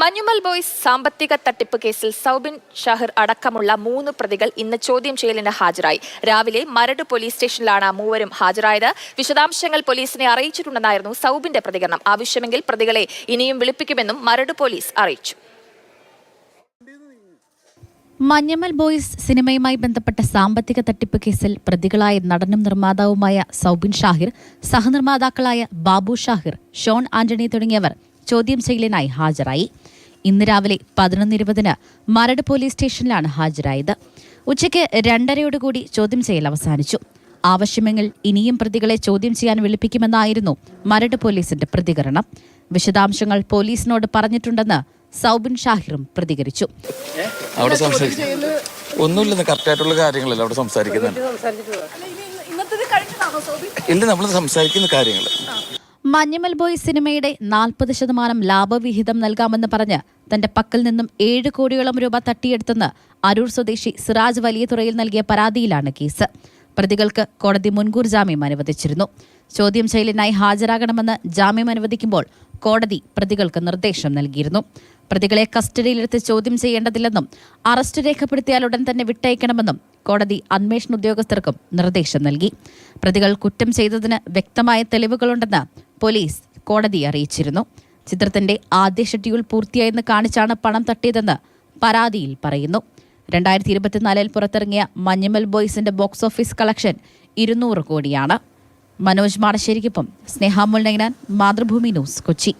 Manjummel boys സാമ്പത്തിക തട്ടിപ്പ് കേസിൽ സൗബിൻ ഷാഹിർ അടക്കമുള്ള മൂന്ന് പ്രതികൾ ഇന്ന് ചോദ്യം ചെയ്യലിന് ഹാജരായി. രാവിലെ മരട് പോലീസ് സ്റ്റേഷനിലാണ് മൂവരും ഹാജരായത്. വിശദാംശങ്ങൾ പോലീസിനെ അറിയിച്ചിട്ടുണ്ടെന്നായിരുന്നു സൗബിന്റെ പ്രതികരണം. ആവശ്യമെങ്കിൽ പ്രതികളെ ഇനിയും വിളിപ്പിക്കുമെന്നും മരട് പോലീസ് അറിയിച്ചു. മഞ്ഞമൽ ബോയ്സ് സിനിമയുമായി ബന്ധപ്പെട്ട സാമ്പത്തിക തട്ടിപ്പ് കേസിൽ പ്രതികളായ നടനും നിർമ്മാതാവുമായ സൗബിൻ ഷാഹിർ സഹനിർമ്മാതാക്കളായ ബാബു ഷാഹിർ ഷോൺ ആന്റണി തുടങ്ങിയവർ ചോദ്യം ചെയ്യലിനായി ഹാജരായി. ഇന്ന് രാവിലെ പതിനൊന്ന് ഇരുപതിന് മരട് പോലീസ് സ്റ്റേഷനിലാണ് ഹാജരായത്. ഉച്ചയ്ക്ക് രണ്ടരയോടുകൂടി ചോദ്യം ചെയ്യൽ അവസാനിച്ചു. ആവശ്യമെങ്കിൽ ഇനിയും പ്രതികളെ ചോദ്യം ചെയ്യാൻ വിളിപ്പിക്കുമെന്നായിരുന്നു മരട് പോലീസിന്റെ പ്രതികരണം. വിശദാംശങ്ങൾ പോലീസിനോട് പറഞ്ഞിട്ടുണ്ടെന്ന് സൗബിൻ ഷാഹിറും പ്രതികരിച്ചു. അവിടെ ഒന്നുമില്ലെന്ന് കറക്റ്റായിട്ടുള്ള കാര്യങ്ങളല്ല അവിടെ സംസാരിക്കുന്നത്. ഇല്ല നമ്മൾ സംസാരിക്കുന്ന കാര്യങ്ങൾ മഞ്ഞമ്മൽ ബോയ് സിനിമയുടെ നാൽപ്പത് ശതമാനം ലാഭവിഹിതം നൽകാമെന്ന് പറഞ്ഞ് തന്റെ പക്കൽ നിന്നും ഏഴ് കോടിയോളം രൂപ തട്ടിയെടുത്തെന്ന് അരൂർ സ്വദേശി സിറാജ് വലിയതുറയിൽ നൽകിയ പരാതിയിലാണ് കേസ്. പ്രതികൾക്ക് കോടതി മുൻകൂർ ജാമ്യം അനുവദിച്ചിരുന്നു. ചോദ്യം ചെയ്യലിനായി ഹാജരാകണമെന്ന് ജാമ്യം അനുവദിക്കുമ്പോൾ കോടതി പ്രതികൾക്ക് നിർദ്ദേശം നൽകിയിരുന്നു. പ്രതികളെ കസ്റ്റഡിയിലെടുത്ത് ചോദ്യം ചെയ്യേണ്ടതില്ലെന്നും അറസ്റ്റ് രേഖപ്പെടുത്തിയാൽ ഉടൻ തന്നെ വിട്ടയക്കണമെന്നും കോടതി അന്വേഷണ ഉദ്യോഗസ്ഥർക്കും നിർദ്ദേശം നൽകി. പ്രതികൾ കുറ്റം ചെയ്തതിന് വ്യക്തമായ തെളിവുകളുണ്ടെന്ന് പോലീസ് കോടതിയെ അറിയിച്ചിരുന്നു. ചിത്രത്തിന്റെ ആദ്യ ഷെഡ്യൂൾ പൂർത്തിയായെന്ന് കാണിച്ചാണ് പണം തട്ടിയതെന്ന് പരാതിയിൽ പറയുന്നു. രണ്ടായിരത്തി ഇരുപത്തിനാലിൽ പുറത്തിറങ്ങിയ മഞ്ഞുമൽ ബോയ്സിന്റെ ബോക്സ് ഓഫീസ് കളക്ഷൻ ഇരുന്നൂറ് കോടിയാണ്. മനോജ് മാടശ്ശേരിക്കൊപ്പം സ്നേഹാമുൽ നൈനാൻ മാതൃഭൂമി ന്യൂസ് കൊച്ചി